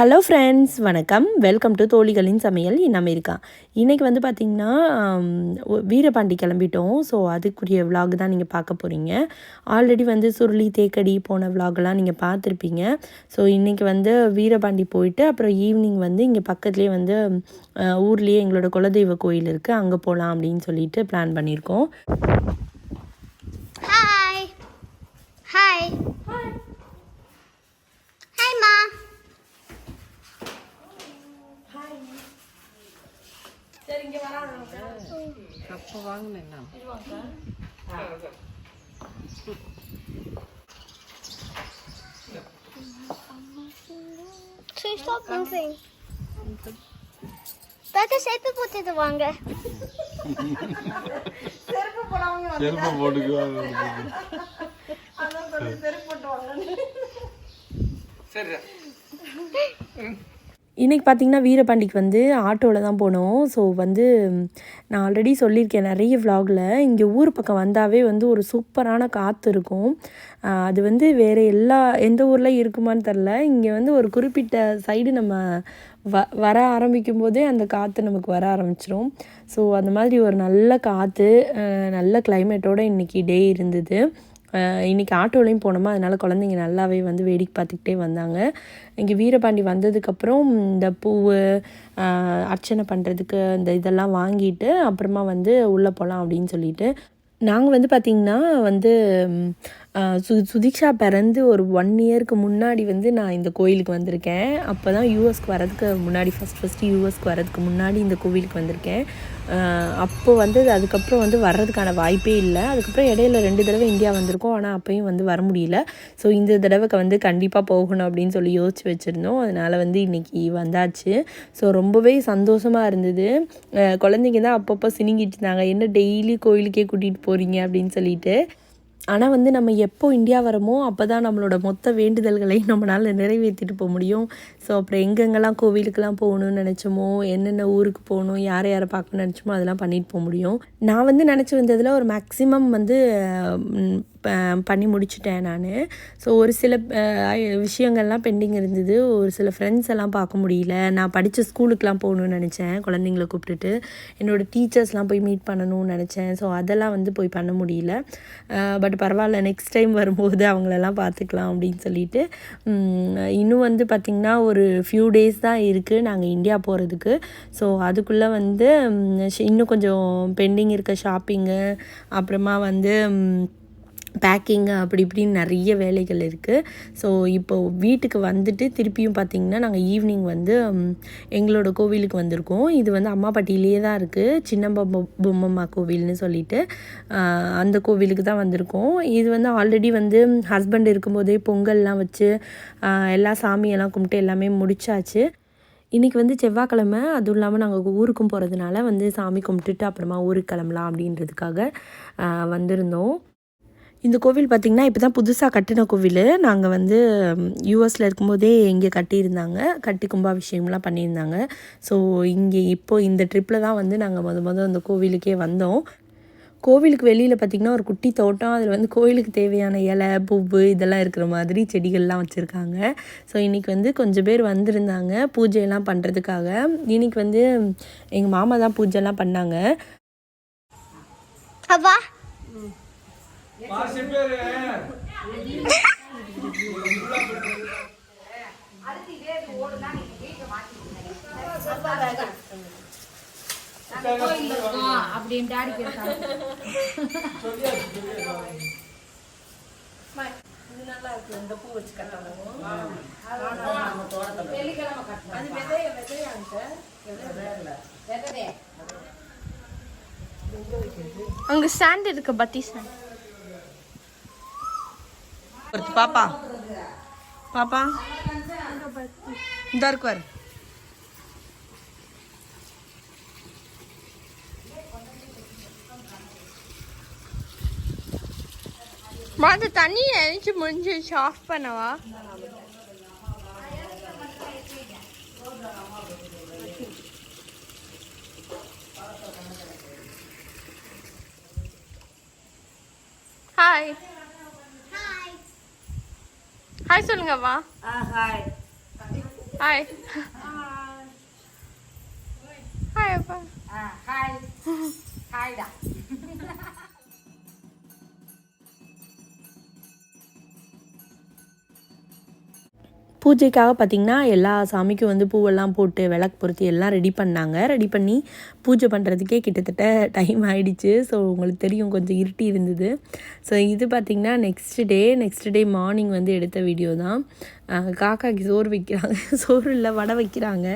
Hello friends வணக்கம். Welcome to தோழிகளின் சமையல் இன் அமெரிக்கா. இன்றைக்கி வந்து பார்த்திங்கன்னா வீரபாண்டி கிளம்பிட்டோம். ஸோ அதுக்குரிய vlog தான் நீங்கள் பார்க்க போகிறீங்க ஆல்ரெடி வந்து சுருளி தேக்கடி போன vlogலாம் நீங்கள் பார்த்துருப்பீங்க. ஸோ இன்றைக்கி வந்து வீரபாண்டி போயிட்டு அப்புறம் ஈவினிங் வந்து இங்கே பக்கத்துலேயே வந்து ஊர்லேயே எங்களோட குலதெய்வ கோயில் இருக்குது அங்கே போகலாம் அப்படின்னு சொல்லிட்டு பிளான் பண்ணியிருக்கோம். Hi. Hi. Hi, Ma. அப்போ வாங்கினேன் நான் So stop moving. தாத்தா சேர்த்து போட்டுட்டு வாங்க செருப்பு போட்டுக்குவாங்க சரி இன்றைக்கி பார்த்தீங்கன்னா வீரபாண்டிக்கு வந்து ஆட்டோவில் தான் போனோம். ஸோ வந்து நான் ஆல்ரெடி சொல்லியிருக்கேன் நிறைய vlogல. இங்கே ஊர் பக்கம் வந்தாவே வந்து ஒரு சூப்பரான காற்று இருக்கும். அது வந்து வேறு எல்லா எந்த ஊரில் இருக்குமான்னு தெரில இங்கே வந்து ஒரு குறிப்பிட்ட சைடு நம்ம வ வர ஆரம்பிக்கும் போதே அந்த காற்று நமக்கு வர ஆரம்பிச்சிரும். ஸோ அந்த மாதிரி ஒரு நல்ல காற்று நல்ல கிளைமேட்டோடு இன்றைக்கி டே இருந்தது. இன்றைக்கி ஆட்டோலையும் போனோமா அதனால் குழந்தைங்க நல்லாவே வந்து வேடிக்கை பார்த்துக்கிட்டே வந்தாங்க. இங்கே வீரபாண்டி வந்ததுக்கப்புறம் இந்த பூவு அர்ச்சனை பண்ணுறதுக்கு இந்த இதெல்லாம் வாங்கிட்டு அப்புறமா வந்து உள்ளே போகலாம் அப்படின்னு சொல்லிட்டு. நாங்கள் வந்து பார்த்திங்கன்னா வந்து சு சுதீக்ஷா பிறந்து ஒரு ஒன் இயருக்கு முன்னாடி வந்து நான் இந்த கோயிலுக்கு வந்திருக்கேன். அப்போ தான் யூஎஸ்க்கு வரதுக்கு முன்னாடி ஃபஸ்ட் ஃபஸ்ட்டு யூஎஸ்க்கு வரதுக்கு முன்னாடி இந்த கோவிலுக்கு வந்திருக்கேன். அப்போ வந்து அதுக்கப்புறம் வந்து வர்றதுக்கான வாய்ப்பே இல்லை. அதுக்கப்புறம் இடையில ரெண்டு தடவை இந்தியா வந்திருக்கோம். ஆனால் அப்போயும் வந்து வர முடியல. ஸோ இந்த தடவைக்கு வந்து கண்டிப்பாக போகணும் அப்படின்னு சொல்லி யோசிச்சு வச்சுருந்தோம். அதனால் வந்து இன்றைக்கி வந்தாச்சு. ஸோ ரொம்பவே சந்தோஷமாக இருந்தது. குழந்தைங்க தான் அப்பப்போ சினிங்கிட்டு இருந்தாங்க. என்ன டெய்லி கோயிலுக்கே கூட்டிகிட்டு போகிறீங்க அப்படின்னு சொல்லிட்டு. ஆனால் வந்து நம்ம எப்போ இந்தியா வரமோ அப்போ தான் நம்மளோட மொத்த வேண்டுதல்களையும் நம்மளால் நிறைவேற்றிட்டு போக முடியும். ஸோ அப்புறம் எங்கெங்கெல்லாம் கோவிலுக்கெல்லாம் போகணும்னு நினச்சோமோ என்னென்ன ஊருக்கு போகணும் யாரை யாரை பார்க்கணும்னு நினச்சோமோ அதெல்லாம் பண்ணிட்டு போக முடியும். நான் வந்து நினச்சி வந்ததில் ஒரு மேக்ஸிமம் வந்து பண்ணி முடிச்சிட்டேன் நான். ஸோ ஒரு சில விஷயங்கள்லாம் பெண்டிங் இருந்தது. ஒரு சில ஃப்ரெண்ட்ஸ் எல்லாம் பார்க்க முடியல. நான் படித்த ஸ்கூலுக்கெலாம் போகணும்னு நினச்சேன் குழந்தைங்கள கூப்பிட்டுட்டு. என்னோடய டீச்சர்ஸ்லாம் போய் மீட் பண்ணணும்னு நினச்சேன். ஸோ அதெல்லாம் வந்து போய் பண்ண முடியல. பட் பரவாயில்ல நெக்ஸ்ட் டைம் வரும்போது அவங்களெல்லாம் பார்த்துக்கலாம் அப்படின்னு சொல்லிட்டு. இன்னும் வந்து பார்த்திங்கன்னா ஒரு ஃபியூ டேஸ் தான் இருக்குது நாங்கள் இந்தியா போகிறதுக்கு ஸோ அதுக்குள்ளே வந்து இன்னும் கொஞ்சம் பெண்டிங் இருக்க ஷாப்பிங்கு அப்புறமா வந்து பேக்கிங்கு அப்படி இப்படின்னு நிறைய வேலைகள் இருக்குது ஸோ இப்போ வீட்டுக்கு வந்துட்டு திருப்பியும் பார்த்திங்கன்னா நாங்கள் ஈவினிங் வந்து எங்களோட கோவிலுக்கு வந்திருக்கோம். இது வந்து அம்மாப்பட்டியிலே தான் இருக்குது சின்னம்ப பொம்மம்மா கோவில்னு சொல்லிட்டு அந்த கோவிலுக்கு தான் வந்திருக்கோம். இது வந்து ஆல்ரெடி வந்து ஹஸ்பண்ட் இருக்கும்போதே பொங்கல்லாம் வச்சு எல்லா சாமியெல்லாம் கும்பிட்டு எல்லாமே முடிச்சாச்சு. இன்றைக்கி வந்து செவ்வாய்க்கிழமை. அதுவும் இல்லாமல் நாங்கள் ஊருக்கும் போகிறதுனால வந்து சாமி கும்பிட்டுட்டு அப்புறமா ஊருக்கு கிளம்பலாம் அப்படின்றதுக்காக வந்திருந்தோம். இந்த கோவில் பார்த்திங்கன்னா இப்போ தான் புதுசாக கட்டின கோவில். நாங்கள் வந்து யூஎஸில் இருக்கும்போதே இங்கே கட்டியிருந்தாங்க. கட்டி கும்பாபிஷேகம்லாம் பண்ணியிருந்தாங்க. ஸோ இங்கே இப்போது இந்த ட்ரிப்பில் தான் வந்து நாங்கள் முத முத அந்த கோவிலுக்கே வந்தோம். கோவிலுக்கு வெளியில் பார்த்திங்கன்னா ஒரு குட்டி தோட்டம். அதில் வந்து கோவிலுக்கு தேவையான இலை பூவு இதெல்லாம் இருக்கிற மாதிரி செடிகள்லாம் வச்சுருக்காங்க. ஸோ இன்றைக்கி வந்து கொஞ்சம் பேர் வந்திருந்தாங்க பூஜையெல்லாம் பண்ணுறதுக்காக இன்றைக்கி வந்து எங்கள் மாமா தான் பூஜைலாம் பண்ணாங்க. அப்பா அப்படின்னு டாடி கேட்டாங்க நல்லா இருக்கு இந்த பூ வச்சு கட்டணும் வெள்ளிக்கிழமை கட்டணும் அது விதைய விதையாங்க அங்க ஸ்டாண்ட் இருக்கு பத்தி ஸ்டாண்ட் பாப்பா. பாப்பா. இந்த இருக்குவார் மாத தண்ணி எழுச்சி முடிஞ்சிச்சு ஆஃப் பண்ணவா? ஹாய் ஹாய் சொல்லுங்கம்மா ஆ ஹாய் ஹாய் ஹாய் அப்பா. ஹாய் ஹாய்டா பூஜைக்காக பார்த்திங்கன்னா எல்லா சாமிக்கும் வந்து பூவெல்லாம் போட்டு விளக்கு பொருத்தி எல்லாம் ரெடி பண்ணாங்க. ரெடி பண்ணி பூஜை பண்ணுறதுக்கே கிட்டத்தட்ட டைம் ஆயிடுச்சு. ஸோ உங்களுக்கு தெரியும் கொஞ்சம் இருட்டி இருந்தது. ஸோ இது பார்த்திங்கன்னா next day next day morning வந்து எடுத்த வீடியோ தான். காக்காக்கு சோறு வைக்கிறாங்க. சோறு இல்லை வடை வைக்கிறாங்க.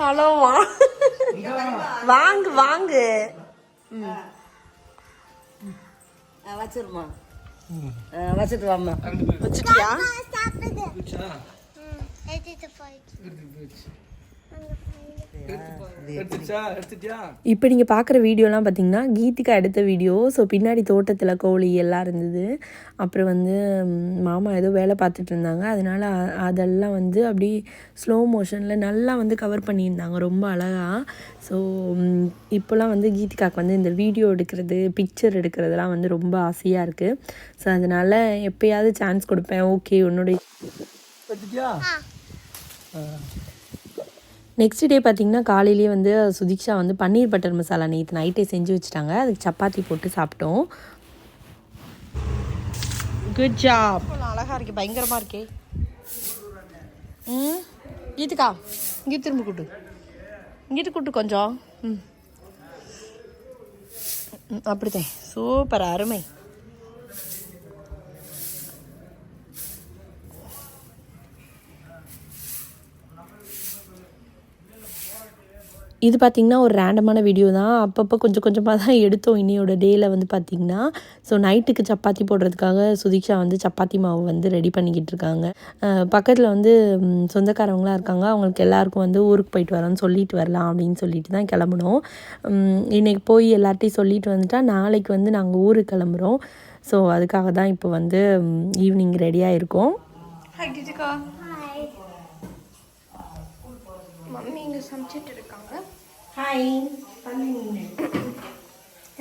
ஹலோ. வாங்கு வாங்கு. வச்சிருமா? வச்சுட்டு வாம்மா. வச்சுட்டியா? இப்போ நீங்கள் பார்க்குற வீடியோலாம் பார்த்தீங்கன்னா கீதிகா எடுத்த வீடியோ ஸோ பின்னாடி தோட்டத்தில் கோழி எல்லாம் இருந்தது. அப்புறம் வந்து மாமா ஏதோ வேலை பார்த்துட்டு இருந்தாங்க. அதனால அதெல்லாம் வந்து அப்படி ஸ்லோ மோஷனில் நல்லா வந்து கவர் பண்ணியிருந்தாங்க ரொம்ப அழகாக ஸோ இப்போலாம் வந்து கீதிகாக்கு வந்து இந்த வீடியோ எடுக்கிறது பிக்சர் எடுக்கிறதுலாம் வந்து ரொம்ப ஆசையாக இருக்குது ஸோ அதனால் எப்போயாவது சான்ஸ் கொடுப்பேன். ஓகே உன்னுடைய எடுத்துட்டியா? நெக்ஸ்ட் டே பார்த்தீங்கன்னா காலையிலேயே வந்து சுதீக்ஷா வந்து பன்னீர் பட்டர் மசாலா நேற்று நைட்டே செஞ்சு வச்சுட்டாங்க. அதுக்கு சப்பாத்தி போட்டு சாப்பிட்டோம். குட் ஜாப் அழகாக இருக்கு பயங்கரமாக இருக்கே. ம் கீதுக்கா இங்கே திரும்ப கூட்டு. இங்கிட்டு கூட்டு கொஞ்சம். ம். ம், அப்படிதான் சூப்பர் அருமை. இது பார்த்திங்கன்னா ஒரு ரேண்டமான வீடியோ தான். அப்பப்போ கொஞ்சம் கொஞ்சமாக தான் எடுத்தோம். இன்னையோட டேயில் வந்து பார்த்திங்கன்னா ஸோ நைட்டுக்கு சப்பாத்தி போடுறதுக்காக சுதீக்ஷா வந்து சப்பாத்தி மாவு வந்து ரெடி பண்ணிக்கிட்டு இருக்காங்க. பக்கத்தில் வந்து சொந்தக்காரவங்களாம் இருக்காங்க. அவங்களுக்கு எல்லாருக்கும் வந்து ஊருக்கு போயிட்டு வரோன்னு சொல்லிட்டு வரலாம் அப்படின்னு சொல்லிட்டு தான் கிளம்புனோம். ம், இன்னைக்கு போய் எல்லார்ட்டையும் சொல்லிட்டு வந்துட்டா நாளைக்கு வந்து நாங்கள் ஊருக்கு கிளம்புறோம். ஸோ அதுக்காக தான் இப்போ வந்து ஈவினிங் ரெடியாக இருக்கோம் மம்மி இங்கே சமைச்சிட்டு ஹாய்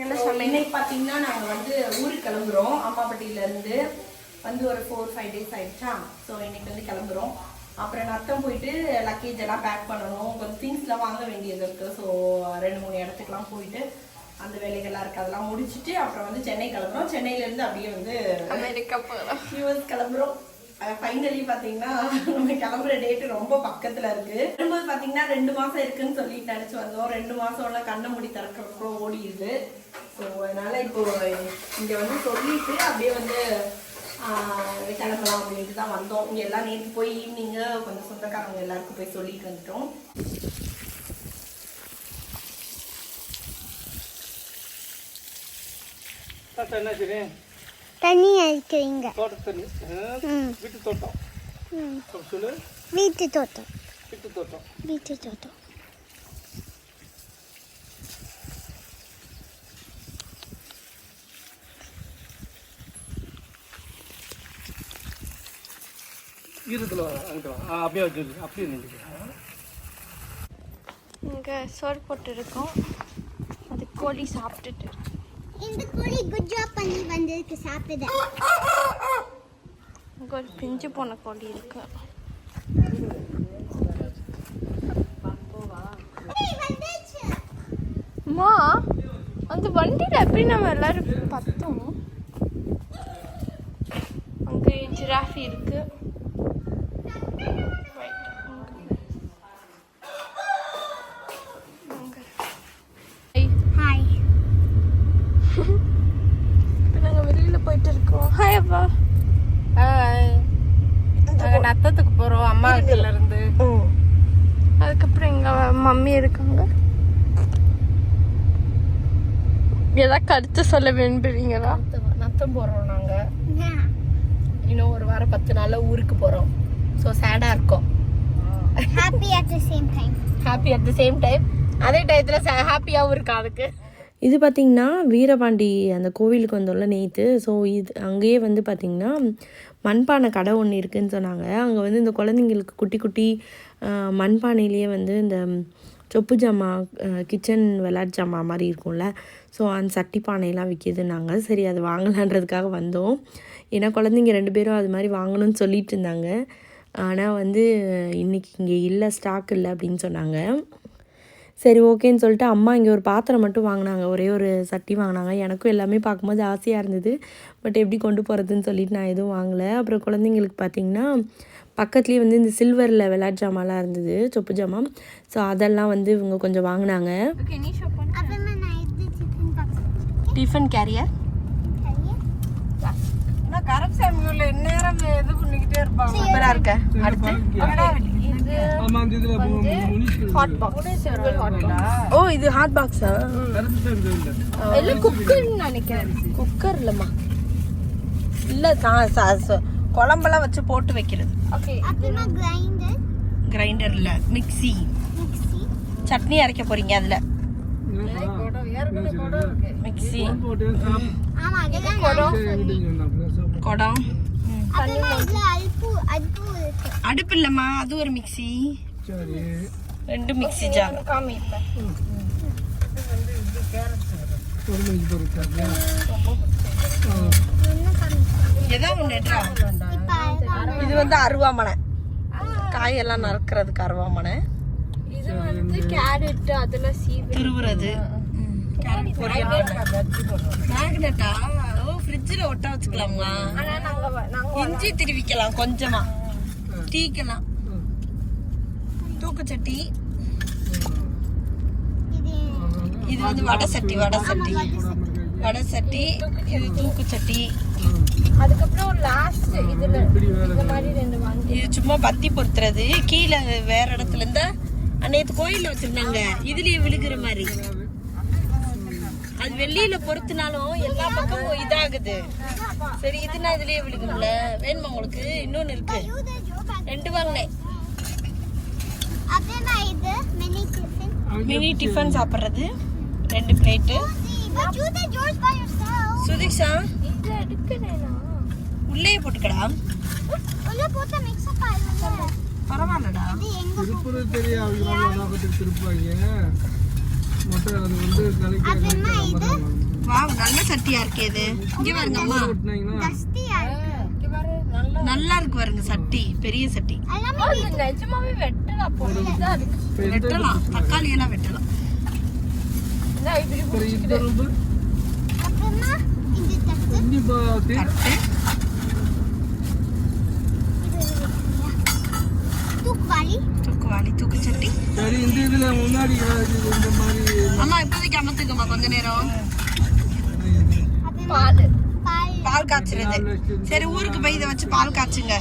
என்ன சமையல் இன்னைக்கு பார்த்தீங்கன்னா நாங்கள் வந்து ஊருக்கு கிளம்புறோம். அம்மாப்பட்டியிலேருந்து வந்து ஒரு ஃபோர் ஃபைவ் டேஸ் ஆயிடுச்சா? ஸோ இன்னைக்கு வந்து கிளம்புறோம். அப்புறம் நத்தம் போயிட்டு லக்கேஜ் எல்லாம் பேக் பண்ணணும். கொஞ்சம் திங்ஸ்லாம் வாங்க வேண்டியது இருக்குது ஸோ ரெண்டு மூணு இடத்துக்குலாம் போயிட்டு அந்த வேலைகள்லாம் இருக்குது அதெல்லாம் முடிச்சுட்டு அப்புறம் வந்து சென்னை கிளம்புறோம். சென்னையிலேருந்து அப்படியே வந்து அமெரிக்கா போகிறோம் யூஎஸ் கிளம்புறோம். ஃபைனலி பார்த்தீங்கன்னா நம்ம கிளம்புற டேட்டு ரொம்ப பக்கத்தில் இருக்கு. வரும்போது பார்த்தீங்கன்னா ரெண்டு மாதம் இருக்குன்னு சொல்லிட்டு நினச்சி வந்தோம். ரெண்டு மாதம்ல கண்ணை மூடி திறக்கிறப்போ ஓடிடுது. ஸோ அதனால் இப்போ இங்கே வந்து சொல்லிட்டு அப்படியே வந்து கிளம்பலாம் அப்படின்ட்டு தான் வந்தோம். இங்கே எல்லாம் நேற்று போய் ஈவினிங்கு கொஞ்சம் சொந்தக்காரங்க எல்லாருக்கும் போய் சொல்லிட்டு வந்துட்டோம். என்ன சரி தண்ணி அடிக்கிறீங்க தோட்ட தண்ணி வீட்டு தோட்டம். சொல்லு. வீட்டு தோட்டம். வீட்டு தோட்டம். வீட்டு தோட்டம். ஈரத்தில் அப்படியே வச்சு அப்படியே இங்கே சோறு போட்டுருக்கோம் அது கோழி சாப்பிட்டுட்டு இருக்கு. இந்த கோழி குட் ஜாப் பண்ணி வந்திருக்கு சாப்பிட இங்கே ஒரு பிஞ்சு போன கோழி இருக்கு. அம்மா அந்த வண்டியில் எப்படி நம்ம எல்லாரும் பார்த்தோம் அங்கே ஜிராஃபி இருக்கு Right. அங்க. Hey. ஹாய் இப்போ நாங்கள் வெளியில் போயிட்டு இருக்கோம் ஹாய் அப்பா ஹாய் நாங்கள் நத்தத்துக்கு போகிறோம் அம்மா வீட்டில் இருந்து அதுக்கப்புறம் எங்கள் மம்மி இருக்காங்க ஏதாவது கருத்து சொல்ல விரும்புறீங்களா நத்தம் போகிறோம் நாங்கள் இன்னும் ஒரு வாரம் பத்து நாளில் ஊருக்கு போகிறோம் ஸோ சேடாக இருக்கோம். Happy at the same time happy at the same time அதே டயத்தில் ஹாப்பியாகவும் இருக்கா அதுக்கு? இது பார்த்திங்கன்னா வீரபாண்டி அந்த கோவிலுக்கு வந்தோம்ல நேற்று ஸோ இது அங்கேயே வந்து பார்த்திங்கன்னா மண்பானை கடை ஒன்று இருக்குதுன்னு சொன்னாங்க. அங்கே வந்து இந்த குழந்தைங்களுக்கு குட்டி குட்டி மண்பானையிலேயே வந்து இந்த சொப்பு ஜாமான் கிச்சன் விளையாட்டு ஜாமான் மாதிரி இருக்கும்ல. ஸோ அந்த சட்டி பானையெல்லாம் விற்கிதுன்னாங்க சரி அது வாங்கலான்றதுக்காக வந்தோம். ஏன்னா குழந்தைங்க ரெண்டு பேரும் அது மாதிரி வாங்கணும்னு சொல்லிட்டு இருந்தாங்க. ஆனால் வந்து இன்றைக்கி இங்கே இல்லை ஸ்டாக் இல்லை அப்படின்னு சொன்னாங்க. சரி ஓகேன்னு சொல்லிட்டு அம்மா இங்கே ஒரு பாத்திரம் மட்டும் வாங்கினாங்க. ஒரே ஒரு சட்டி வாங்கினாங்க. எனக்கும் எல்லாமே பார்க்கும்போது ஆசையாக இருந்தது. பட் எப்படி கொண்டு போகிறதுன்னு சொல்லிட்டு நான் எதுவும் வாங்கலை. அப்புறம் குழந்தைங்களுக்கு பார்த்திங்கன்னா பக்கத்துலேயே வந்து இந்த சில்வரில் விளையாட்டு ஜாமான்லாம் இருந்தது சொப்பு ஜாமான். ஸோ அதெல்லாம் வந்து இவங்க கொஞ்சம் வாங்கினாங்க. டிஃபன் கேரியர் சூப்பராக இருக்க. ஓ இது ஹாட் பாக்ஸா எல்லாம் குக்கர்னு நினைக்கிறேன். குக்கர் இல்லைம்மா. இல்லை குழம்பெல்லாம் வச்சு போட்டு வைக்கிறது. கிரைண்டர் கிரைண்டரில் மிக்ஸி மிக்ஸி சட்னி அரைக்க போகிறீங்க அதில். சொன்னாப்ல குடம்? அடுப்பு இல்லைம்மா அது ஒரு மிக்ஸி சரி. ரெண்டு மிக்ஸி ஜார் காமி இது வந்து அருவாமனை. காயெல்லாம் நறுக்கிறதுக்கு அருவாமனை. இது வந்து கேரட் அதெல்லாம் சீவு திருவுறது. மேக்னெட்டா ஓ ஃப்ரிட்ஜில் ஒட்ட வச்சுக்கலாமா? இஞ்சி திருவிக்கலாம் கொஞ்சமா. டீக்கலாம் தூக்குச்சட்டி. இது இது வந்து வடை சட்டி. வடை சட்டி. வடை சட்டி இது தூக்குச்சட்டி அதுக்கப்புறம் லாஸ்ட் இதுல இந்த மாதிரி ரெண்டு வாங்கி இது சும்மா பத்தி பொருத்துறது கீழே வேற இடத்துல இருந்தா அன்னைக்கு கோயில்ல வச்சிருந்தாங்க. இதுலயே விழுகிற மாதிரி. அது வெளியில பொருத்தினாலும் எல்லா பக்கமும் இதாகுது. சரி இதுனா இதுலயே விழுகும்ல. வேணுமா உங்களுக்கு? இன்னொன்னு இருக்கு. ரெண்டு வாங்கினேன். மினி டிஃபன் சாப்பிட்றது. ரெண்டு plate But you did yours by yourself. Sudeeksha இது எடுக்கிறேனா உள்ளே போட்டுக்கடா. உள்ள போட்டா மிக்ஸ் அப் ஆயிடும்ல பரவாயில்லடா. இது எங்க திருப்பூர் அவங்க நோக்கத்துக்கு திருப்பாங்க மொட்டை அது வந்து கலைக்கு அப்புறமா இது? வா நல்ல சட்டியா இருக்கே இது. இங்க பாருங்க அம்மா. நல்லா நல்லா இருக்கு பாருங்க சட்டி. பெரிய சட்டி. நிஜமாவே வெட்டலாம் அதுக்கு வெட்டலாம். தக்காளி எல்லாம் வெட்டலாம். தூக்குவாளி தூக்கு சட்டி சரி இந்த இதுல முன்னாடி இந்த மாதிரி அம்மா இப்போதைக்கு அமர்த்துக்கம்மா கொஞ்ச நேரம் அப்புறமா பால் பால் பால் காய்ச்சுறது சரி ஊருக்கு போய் இதை வச்சு பால் காய்ச்சுங்க.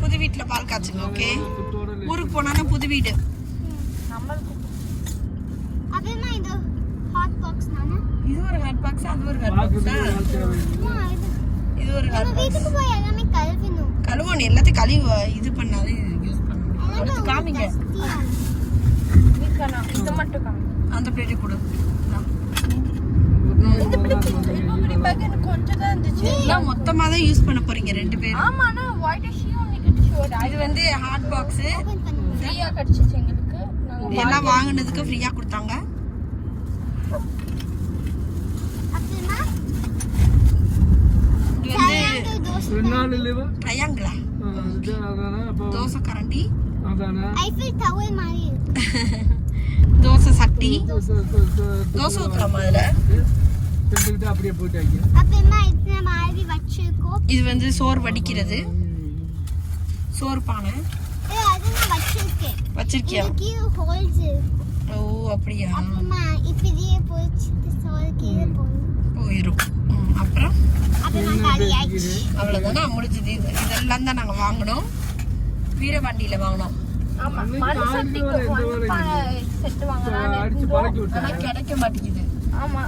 புது வீட்டில் பால் காய்ச்சுங்க ஓகே? ஊருக்கு போனாலும் புது வீடு அப்புறமா இது ஹாட் பாக்ஸ் நானு இது ஒரு ஹாட் பாக்ஸ் அது ஒரு ஹாட் பாக்ஸா இது ஒரு ஹாட் பாக்ஸ் போய் எல்லாமே கழுவணும் கழுவணும் எல்லாத்தையும் கழுவி இது பண்ணாலும். யூஸ் பண்ணணும் காமிங்க. இது மட்டும் காமி அந்த பிளேட்டை கொடு. இந்தா. பேக் எனக்கு கொஞ்சம் தான் இருந்துச்சு எல்லாம் மொத்தமா தான் யூஸ் பண்ண போறீங்க ரெண்டு பேரும்? ஆமா ஆனா ஒயிட் ஷீயும் நிக்கிட்டு ஷோட் இது வந்து ஹாட் பாக்ஸ் ஃப்ரீயா கிடைச்சிச்சு எங்களுக்கு எல்லாம் வாங்குனதுக்கு ஃப்ரீயா கொடுத்தாங்க அப்புறமா இது வந்து triangle தோசை ரெண்டு நாள் இல்லைவா ட்ரையாங்கிளா தோசை கரண்டி. தோசை சட்டி. தோசை ஊத்துறோமா அதுல? இது? வந்து சோறு வடிக்கிறது. சோறு பானை. வச்சிருக்கியா? ஓ அப்படியா? அப்புறமா அப்புறம் அவ்வளவுதானா? முடிஞ்சது. இது இதெல்லாம் தான் நாங்க வாங்கினோம். வீரபாண்டியில வாங்கினோம். கிடைக்க மாட்டேங்குது. ஆமா.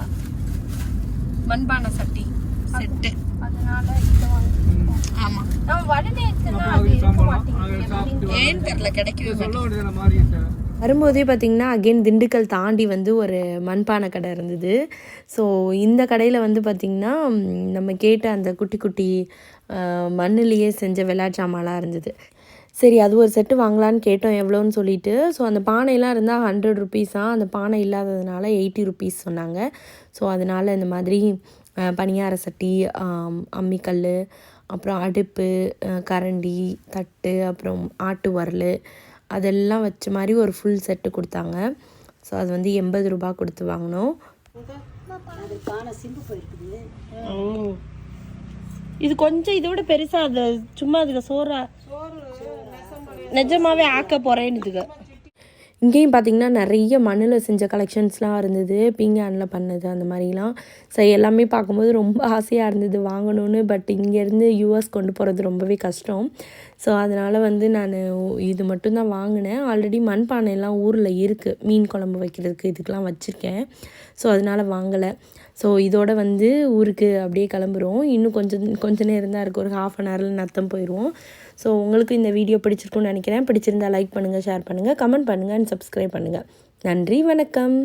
மண்பானை சட்டி செட்டு அதனால இது வாங்கிட்டோம் ஆமா. ஏன்னு தெரியல கிடைக்கவே மாட்டேங்குது. வரும்போதே பார்த்திங்கன்னா அகெயின் திண்டுக்கல் தாண்டி வந்து ஒரு மண்பானை கடை இருந்தது. ஸோ இந்த கடையில் வந்து பார்த்திங்கன்னா நம்ம கேட்ட அந்த குட்டி குட்டி மண்ணிலேயே செஞ்ச விளையாட்டு சாமான்லாம் இருந்தது. சரி அது ஒரு செட்டு வாங்கலான்னு கேட்டோம் எவ்வளோன்னு சொல்லிட்டு. ஸோ அந்த பானையெல்லாம் இருந்தால் ஹண்ட்ரட் ருபீஸாக அந்த பானை இல்லாததுனால எயிட்டி ருபீஸ் சொன்னாங்க. ஸோ அதனால் இந்த மாதிரி பனியார பணியார சட்டி அம்மிக்கல் அப்புறம் அடுப்பு கரண்டி தட்டு அப்புறம் ஆட்டு வரல் அதெல்லாம் வச்ச மாதிரி ஒரு ஃபுல் செட்டு கொடுத்தாங்க. ஸோ அது வந்து எண்பது ரூபா கொடுத்து வாங்கினோம். இது கொஞ்சம் இதை விட பெருசா அது சும்மா அதுக்கு சோறா நிஜமாவே ஆக்க போறேன்னு இங்கேயும் பார்த்திங்கன்னா நிறைய மண்ணில் செஞ்ச கலெக்ஷன்ஸ்லாம் இருந்தது. பீங்கானில் பண்ணது அந்த மாதிரிலாம். ஸோ எல்லாமே பார்க்கும்போது ரொம்ப ஆசையாக இருந்தது வாங்கணும்னு. பட் இங்கேருந்து யூஎஸ் கொண்டு போகிறது ரொம்பவே கஷ்டம். ஸோ அதனால் வந்து நான் இது மட்டும்தான் வாங்கினேன். ஆல்ரெடி மண்பானையெல்லாம் ஊரில் இருக்குது மீன் குழம்பு வைக்கிறதுக்கு இதுக்கெலாம் வச்சுருக்கேன். ஸோ அதனால் வாங்கலை. ஸோ இதோட வந்து ஊருக்கு அப்படியே கிளம்புறோம். இன்னும் கொஞ்சம் கொஞ்ச நேரம் தான் இருக்குது ஒரு ஹாஃப் அன் ஹவரில் நத்தம் போயிடுவோம் ஸோ உங்களுக்கு இந்த வீடியோ பிடிச்சிருக்கும்னு நினைக்கிறேன். பிடிச்சிருந்தா லைக் பண்ணுங்கள் ஷேர் பண்ணுங்கள் கமெண்ட் பண்ணுங்கள் அண்ட் சப்ஸ்கிரைப் பண்ணுங்கள் நன்றி வணக்கம்.